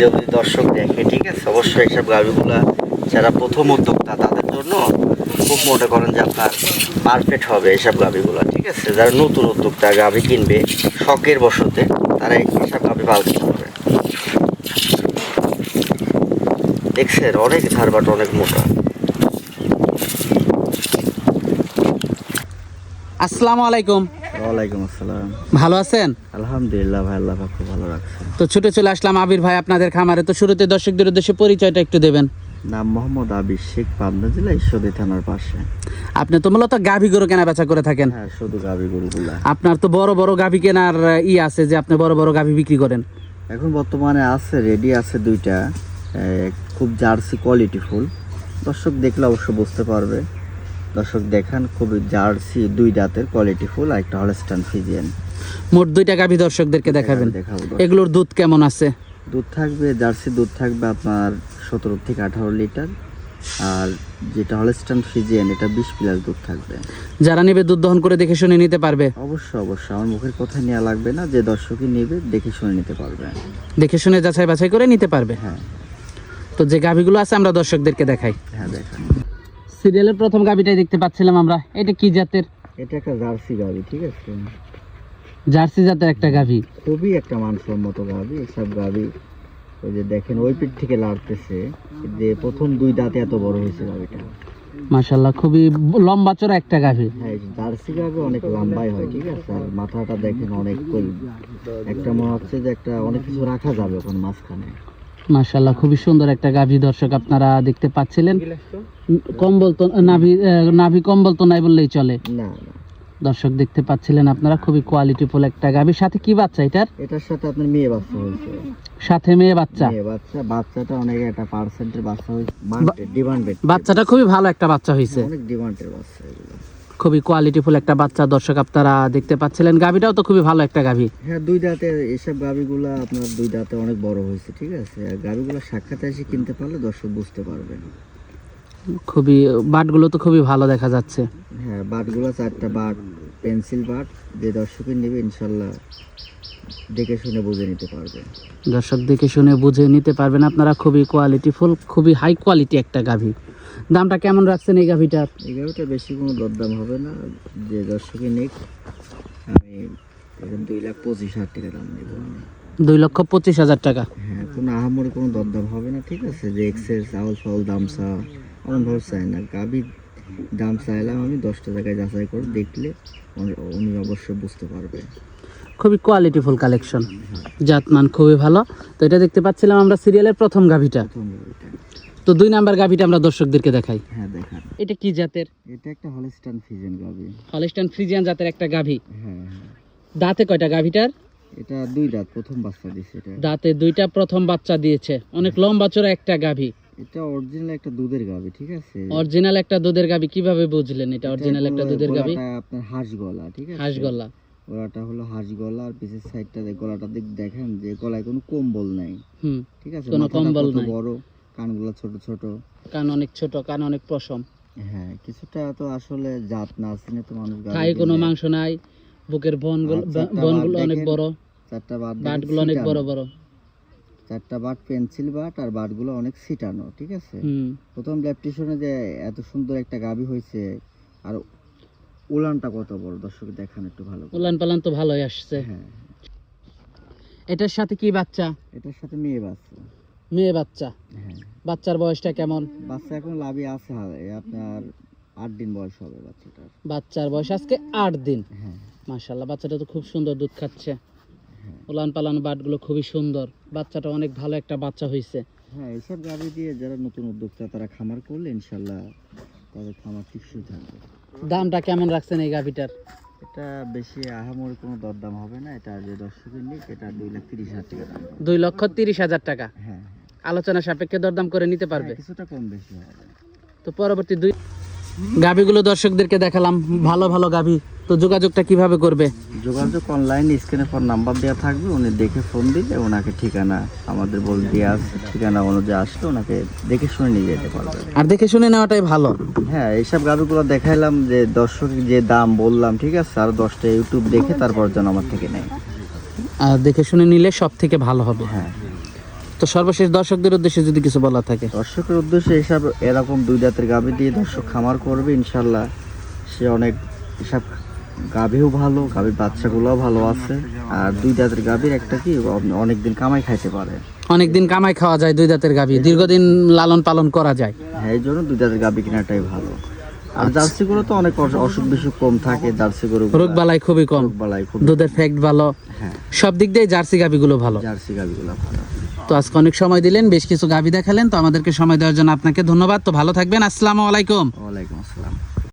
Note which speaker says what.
Speaker 1: যদি দর্শক দেখে, ঠিক আছে? অবশ্যই এইসব গাভিগুলা যারা প্রথম উদ্যোক্তা, তাদের জন্য খুব মনে করেন যে আপনার পারফেক্ট হবে এইসব গাভিগুলা ঠিক আছে? যারা নতুন উদ্যোক্তা গাভি কিনবে, শখের বসতে তারা এইসব গাভি পালতে পারবে দেখছেন, অনেক ধারবাট, অনেক মোটা।
Speaker 2: আসসালামু আলাইকুম।
Speaker 1: ওয়ালাইকুম আসসালাম।
Speaker 2: ভালো আছেন?
Speaker 1: আলহামদুলিল্লাহ ভাই আল্লাহ পাক ভালো রাখছেন
Speaker 2: তো ছুটে চলে আসলাম আবির ভাই আপনাদের খামারে। তো শুরুতে দর্শকদের উদ্দেশ্যে পরিচয়টা একটু দেবেন।
Speaker 1: নাম মোহাম্মদ আবির শেখ পাবনা জেলা ঈশ্বরদী থানার পাশে।
Speaker 2: আপনি তো মূলত গাভী গরু কেনা বেচা করে থাকেন।
Speaker 1: হ্যাঁ শুধু গাভি গরুগুলা।
Speaker 2: আপনার তো বড় বড় গাভী কেনার ই আছে যে আপনি বড় বড় গাভী বিক্রি করেন।
Speaker 1: এখন বর্তমানে আছে রেডি আছে দুইটা। খুব জার্সি কোয়ালিটি ফুল। দর্শক দেখলে অবশ্য বুঝতে পারবে। দর্শক দেখান খুব জার্সি দুই দাঁতের কোয়ালিটি ফুল আর একটা হলস্টান ফিজিয়ান
Speaker 2: মোট দুইটা গাভী দর্শকদেরকে দেখাবেন।
Speaker 1: দেখাবো
Speaker 2: এগুলোর দুধ কেমন আছে?
Speaker 1: দুধ থাকবে জার্সি দুধ থাকবে আপনার সতেরো থেকে আঠারো লিটার। আর যেটা হলস্টান ফিজিয়ান এটা বিশ প্লাস দুধ থাকবে।
Speaker 2: যারা নেবে দুধ দহন করে দেখে শুনে নিতে পারবে।
Speaker 1: অবশ্যই অবশ্যই। আমার মুখের কথা নেওয়া লাগবে না যে দর্শকই নেবে দেখে শুনে নিতে পারবে।
Speaker 2: দেখে শুনে যাচাই বাছাই করে নিতে পারবে।
Speaker 1: হ্যাঁ।
Speaker 2: তো যে গাভীগুলো আছে আমরা দর্শকদেরকে দেখাই।
Speaker 1: হ্যাঁ দেখেন।
Speaker 2: সিরিয়ালের প্রথম গাভীটাই দেখতে পাচ্ছিলাম আমরা। এটা কি জাতের?
Speaker 1: এটা একটা জার্সি গাভি ঠিক আছে?
Speaker 2: জার্সি জাতের একটা গাভী
Speaker 1: খুবই একটা মানসম্মত গাভি এসব গাভি ওই যে দেখেন ওই পিঠ থেকে লাড়তেছে যে প্রথম দুই দাঁতে এত বড় হয়েছে গাভিটা
Speaker 2: মাশাল্লাহ খুবই লম্বা চড়া একটা গাভী
Speaker 1: হ্যাঁ জার্সি গাভি অনেক লম্বাই হয় ঠিক আছে? আর মাথাটা দেখেন অনেক কই একটা মনে হচ্ছে যে একটা অনেক কিছু রাখা যাবে ওখানে মাঝখানে।
Speaker 2: মাশাল্লাহ খুবই সুন্দর একটা গাভী দর্শক আপনারা দেখতে পাচ্ছিলেন। কম্বল তো নাভি নাভি কম্বল তো নাই বললেই চলে।
Speaker 1: না
Speaker 2: দর্শক দেখতে পাচ্ছিলেন আপনারা খুবই কোয়ালিটিফুল একটা গাভীর সাথে কি বাচ্চা এটার?
Speaker 1: এটার সাথে আপনার মেয়ে বাচ্চা হয়েছে।
Speaker 2: সাথে মেয়ে বাচ্চা?
Speaker 1: মেয়ে বাচ্চা বাচ্চাটা অনেক একটা পার্সেন্টের বাচ্চা হয়েছে ডিমান্ডেড
Speaker 2: বাচ্চাটা খুবই ভালো একটা বাচ্চা হয়েছে।
Speaker 1: অনেক ডিমান্ডের বাচ্চা এগুলো।
Speaker 2: খুবই কোয়ালিটিফুল একটা বাচ্চা দর্শক আপনারা দেখতে পাচ্ছিলেন। গাভীটাও তো খুবই ভালো একটা গাভী।
Speaker 1: হ্যাঁ দুই দাঁতে এসব গাভীগুলো আপনার দুই দাঁতে অনেক বড় হয়েছে ঠিক আছে? আর গাভিগুলো সাক্ষাতে এসে কিনতে পারলে দর্শক বুঝতে পারবেন।
Speaker 2: খুবই বাটগুলো তো খুবই ভালো দেখা যাচ্ছে।
Speaker 1: হ্যাঁ বাটগুলো চারটা বাট। পেন্সিল বাট যে দর্শকের নেবে ইনশাল্লাহ দেখে শুনে বুঝে নিতে পারবে।
Speaker 2: দর্শক দেখে শুনে বুঝে নিতে পারবেন। আপনারা খুবই কোয়ালিটিফুল খুবই হাই কোয়ালিটি একটা গাভী। দামটা কেমন রাখছেন এই গাভীটার?
Speaker 1: এই গাভিটা বেশি কোনো দরদাম হবে না। যে দর্শকের নিক আমি এখন দুই লাখ পঁচিশ হাজার টাকা দাম নেব আমি।
Speaker 2: দুই লক্ষ পঁচিশ হাজার টাকা।
Speaker 1: হ্যাঁ কোনো আহামরি কোনো দরদাম হবে না ঠিক আছে? যে এক্সের চাউল ফাউল দামসা অনেক ভাবে চাই না গাভীর দাম চাইলাম আমি দশটা জায়গায় যাচাই করে দেখলে উনি- অবশ্যই বুঝতে পারবে।
Speaker 2: খুবই কোয়ালিটিফুল কালেকশন জাতমান খুবই ভালো। তো এটা দেখতে পাচ্ছিলাম আমরা সিরিয়ালের প্রথম গাভীটা। তো দুই নাম্বার গাভীটা আমরা দর্শকদেরকে দেখাই।
Speaker 1: হ্যাঁ দেখান।
Speaker 2: এটা কি জাতের?
Speaker 1: এটা একটা হলস্টান ফিজেন গাভি।
Speaker 2: হলিস্টান ফ্রিজিয়ান জাতের একটা গাভী।
Speaker 1: হ্যাঁ হ্যাঁ।
Speaker 2: দাঁতে কয়টা গাভীটার?
Speaker 1: এটা দুই রাত প্রথম বাচ্চা দিয়েছে এটা।
Speaker 2: দাঁতে দুইটা প্রথম বাচ্চা দিয়েছে। অনেক লম্বা চড়া একটা গাভী।
Speaker 1: এটা অরিজিনাল একটা দুধের গাভি ঠিক আছে?
Speaker 2: অরিজিনাল একটা দুধের গাভী কীভাবে বুঝলেন এটা? অরিজিনাল একটা দুধের
Speaker 1: গলাটা আপনার হাঁস গলা ঠিক আছে?
Speaker 2: হাঁস গলা
Speaker 1: গলাটা হলো হাঁস গলা আর পিছের সাইডটা গলাটা দিক দেখেন যে গলায় কোনো কম্বল নাই।
Speaker 2: হুম
Speaker 1: ঠিক আছে?
Speaker 2: কোনো কম্বল নাই।
Speaker 1: বড় কানগুলো ছোট ছোট।
Speaker 2: কান অনেক ছোট কান অনেক পশম।
Speaker 1: হ্যাঁ কিছুটা তো আসলে জাত না চিনে তো মানুষ
Speaker 2: খাই কোনো মাংস নাই বুকের বনগুলো বনগুলো অনেক বড়।
Speaker 1: চারটা বাট দেখেন
Speaker 2: বাটগুলো অনেক বড় বড়।
Speaker 1: চারটা বাট পেন্সিল বাট আর বাটগুলো অনেক ছিটানো ঠিক আছে? প্রথম ল্যাপটিশনে যে এত সুন্দর একটা গাভী হয়েছে আর উলানটা কত বড় দর্শক দেখান একটু ভালো
Speaker 2: উলান পালান তো ভালোই আসছে।
Speaker 1: হ্যাঁ।
Speaker 2: এটার সাথে কি বাচ্চা?
Speaker 1: এটার সাথে মেয়ে বাচ্চা।
Speaker 2: মেয়ে বাচ্চা।
Speaker 1: হ্যাঁ।
Speaker 2: বাচ্চার বয়সটা কেমন?
Speaker 1: বাচ্চা এখন লাভই আছে আপনার আট দিন বয়স হবে বাচ্চাটার।
Speaker 2: বাচ্চার বয়স আজকে আট দিন।
Speaker 1: হ্যাঁ।
Speaker 2: মাশাল্লাহ বাচ্চাটা তো খুব সুন্দর দুধ খাচ্ছে। উলান পালান বাটগুলো খুবই সুন্দর। বাচ্চাটা অনেক ভালো একটা বাচ্চা হয়েছে
Speaker 1: হ্যাঁ এইসব গাভী দিয়ে যারা নতুন উদ্যোক্তা তারা খামার করলে ইনশাল্লাহ তাদের খামার টিকসই থাকবে
Speaker 2: দামটা কেমন রাখছেন এই গাভিটার?
Speaker 1: এটা বেশি আহামর কোনো দরদাম হবে না এটা যে দর্শকের নিক এটা দুই লাখ তিরিশ হাজার টাকা দাম
Speaker 2: দুই লক্ষ তিরিশ হাজার টাকা?
Speaker 1: হ্যাঁ।
Speaker 2: আলোচনা সাপেক্ষে দরদাম করে নিতে পারবে?
Speaker 1: হ্যাঁ, কিছুটা কম বেশি হবে।
Speaker 2: তো পরবর্তী দুই গাভিগুলো দর্শকদেরকে দেখালাম ভালো ভালো গাভি। তো যোগাযোগটা কীভাবে করবে?
Speaker 1: যোগাযোগ অনলাইন স্ক্রিনে ফোন নাম্বার দেওয়া থাকবে উনি দেখে ফোন দিলে ওনাকে ঠিকানা আমাদের বল দিয়ে আসবে ঠিকানা অনুযায়ী আসলে ওনাকে দেখে শুনে নিয়ে যেতে পারবে।
Speaker 2: আর দেখে শুনে নেওয়াটাই ভালো।
Speaker 1: হ্যাঁ এইসব গাভিগুলো দেখাইলাম যে দর্শক যে দাম বললাম ঠিক আছে? আর দশটা ইউটিউব দেখে তারপর যেন আমার থেকে নেয়।
Speaker 2: আর দেখে শুনে নিলে সব থেকে ভালো হবে।
Speaker 1: হ্যাঁ।
Speaker 2: তো সর্বশেষ দর্শকদের উদ্দেশ্যে যদি কিছু বলা থাকে।
Speaker 1: দর্শকের উদ্দেশ্যে এসব এরকম দুই দাঁতের গাভি দিয়ে দর্শক খামার করবে ইনশাল্লাহ। সে অনেক এসব গাভিও ভালো গাভির বাচ্চাগুলোও ভালো আছে। আর দুই দাঁতের গাভির একটা কি অনেক দিন কামাই খাইতে পারে।
Speaker 2: অনেকদিন কামাই খাওয়া যায় দুই দাঁতের গাভী। দীর্ঘদিন লালন পালন করা যায়।
Speaker 1: হ্যাঁ এই জন্য দুই দাঁতের গাভি কেনাটাই ভালো। আর জার্সি গরু তো অনেক অসুখ বিসুখ কম থাকে জার্সি গরু
Speaker 2: রোগ বালাই খুবই কম।
Speaker 1: বালাই খুব
Speaker 2: দুধের ফ্যাক্ট ভালো।
Speaker 1: হ্যাঁ।
Speaker 2: সব দিক দিয়ে জার্সি গাভীগুলো ভালো।
Speaker 1: জার্সি গাভিগুলো ভালো।
Speaker 2: তো আজকে অনেক সময় দিলেন বেশ কিছু গাভী দেখালেন তো আমাদেরকে সময় দেওয়ার জন্য আপনাকে ধন্যবাদ। তো ভালো থাকবেন। আসসালামু আলাইকুম।
Speaker 1: ওয়ালাইকুম